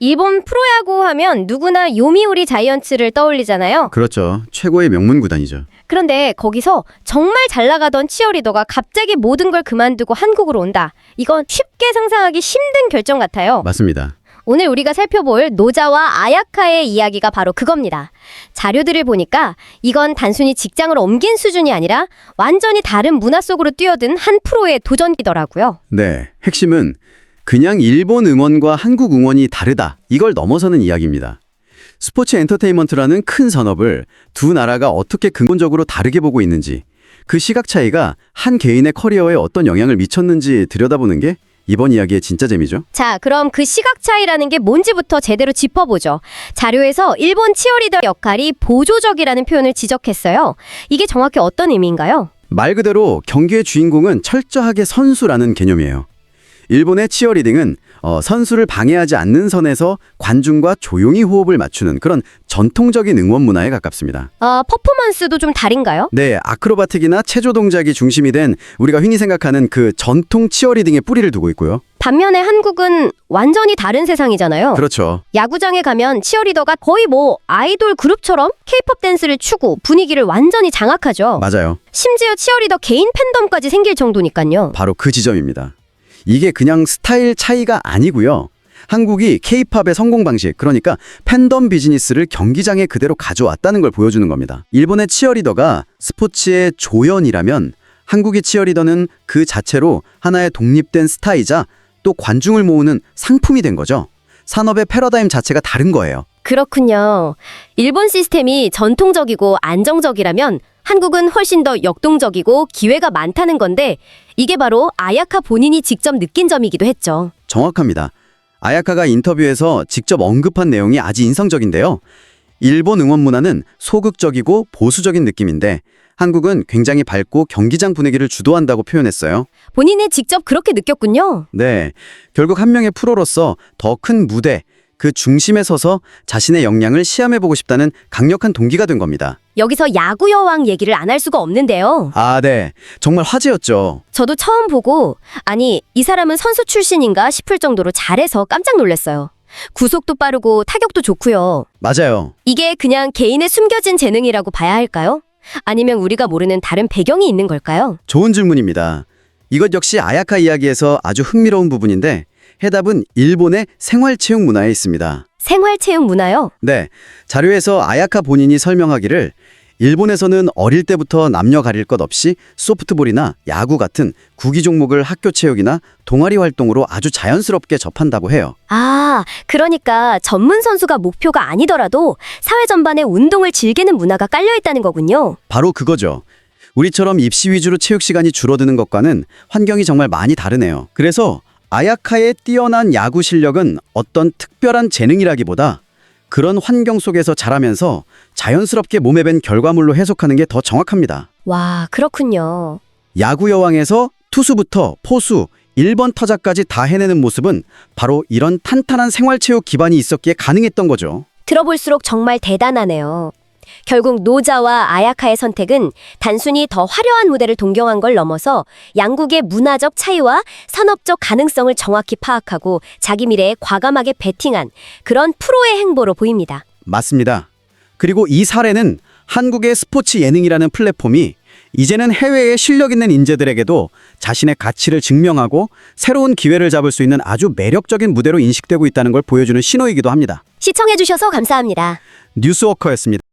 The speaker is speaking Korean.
일본 프로야구 하면 누구나 요미우리 자이언츠를 떠올리잖아요. 그렇죠. 최고의 명문 구단이죠. 그런데 거기서 정말 잘 나가던 치어리더가 갑자기 모든 걸 그만두고 한국으로 온다. 이건 쉽게 상상하기 힘든 결정 같아요. 맞습니다. 오늘 우리가 살펴볼 노자와 아야카의 이야기가 바로 그겁니다. 자료들을 보니까 이건 단순히 직장을 옮긴 수준이 아니라 완전히 다른 문화 속으로 뛰어든 한 프로의 도전기더라고요. 네, 핵심은 그냥 일본 응원과 한국 응원이 다르다. 이걸 넘어서는 이야기입니다. 스포츠 엔터테인먼트라는 큰 산업을 두 나라가 어떻게 근본적으로 다르게 보고 있는지, 그 시각 차이가 한 개인의 커리어에 어떤 영향을 미쳤는지 들여다보는 게 이번 이야기의 진짜 재미죠. 자, 그럼 그 시각 차이라는 게 뭔지부터 제대로 짚어보죠. 자료에서 일본 치어리더 역할이 보조적이라는 표현을 지적했어요. 이게 정확히 어떤 의미인가요? 말 그대로 경기의 주인공은 철저하게 선수라는 개념이에요. 일본의 치어리딩은 어, 선수를 방해하지 않는 선에서 관중과 조용히 호흡을 맞추는 그런 전통적인 응원 문화에 가깝습니다. 아, 퍼포먼스도 좀 다른가요? 네, 아크로바틱이나 체조 동작이 중심이 된 우리가 흔히 생각하는 그 전통 치어리딩의 뿌리를 두고 있고요. 반면에 한국은 완전히 다른 세상이잖아요. 그렇죠. 야구장에 가면 치어리더가 거의 뭐 아이돌 그룹처럼 케이팝 댄스를 추고 분위기를 완전히 장악하죠. 맞아요. 심지어 치어리더 개인 팬덤까지 생길 정도니까요. 바로 그 지점입니다. 이게 그냥 스타일 차이가 아니고요. 한국이 케이팝의 성공 방식, 그러니까 팬덤 비즈니스를 경기장에 그대로 가져왔다는 걸 보여주는 겁니다. 일본의 치어리더가 스포츠의 조연이라면 한국의 치어리더는 그 자체로 하나의 독립된 스타이자 또 관중을 모으는 상품이 된 거죠. 산업의 패러다임 자체가 다른 거예요. 그렇군요. 일본 시스템이 전통적이고 안정적이라면 한국은 훨씬 더 역동적이고 기회가 많다는 건데 이게 바로 아야카 본인이 직접 느낀 점이기도 했죠. 정확합니다. 아야카가 인터뷰에서 직접 언급한 내용이 아주 인상적인데요. 일본 응원 문화는 소극적이고 보수적인 느낌인데 한국은 굉장히 밝고 경기장 분위기를 주도한다고 표현했어요. 본인이 직접 그렇게 느꼈군요. 네. 결국 한 명의 프로로서 더 큰 무대, 그 중심에 서서 자신의 역량을 시험해보고 싶다는 강력한 동기가 된 겁니다. 여기서 야구 여왕 얘기를 안 할 수가 없는데요. 아, 네. 정말 화제였죠. 저도 처음 보고 아니 이 사람은 선수 출신인가 싶을 정도로 잘해서 깜짝 놀랐어요. 구속도 빠르고 타격도 좋고요. 맞아요. 이게 그냥 개인의 숨겨진 재능이라고 봐야 할까요? 아니면 우리가 모르는 다른 배경이 있는 걸까요? 좋은 질문입니다. 이것 역시 아야카 이야기에서 아주 흥미로운 부분인데 해답은 일본의 생활체육 문화에 있습니다. 생활체육 문화요? 네, 자료에서 아야카 본인이 설명하기를 일본에서는 어릴 때부터 남녀 가릴 것 없이 소프트볼이나 야구 같은 구기 종목을 학교 체육이나 동아리 활동으로 아주 자연스럽게 접한다고 해요. 아, 그러니까 전문 선수가 목표가 아니더라도 사회 전반에 운동을 즐기는 문화가 깔려 있다는 거군요. 바로 그거죠. 우리처럼 입시 위주로 체육 시간이 줄어드는 것과는 환경이 정말 많이 다르네요. 그래서 아야카의 뛰어난 야구 실력은 어떤 특별한 재능이라기보다 그런 환경 속에서 자라면서 자연스럽게 몸에 밴 결과물로 해석하는 게 더 정확합니다. 와, 그렇군요. 야구 여왕에서 투수부터 포수, 1번 타자까지 다 해내는 모습은 바로 이런 탄탄한 생활체육 기반이 있었기에 가능했던 거죠. 들어볼수록 정말 대단하네요. 결국 노자와 아야카의 선택은 단순히 더 화려한 무대를 동경한 걸 넘어서 양국의 문화적 차이와 산업적 가능성을 정확히 파악하고 자기 미래에 과감하게 베팅한 그런 프로의 행보로 보입니다. 맞습니다. 그리고 이 사례는 한국의 스포츠 예능이라는 플랫폼이 이제는 해외의 실력 있는 인재들에게도 자신의 가치를 증명하고 새로운 기회를 잡을 수 있는 아주 매력적인 무대로 인식되고 있다는 걸 보여주는 신호이기도 합니다. 시청해주셔서 감사합니다. 뉴스워커였습니다.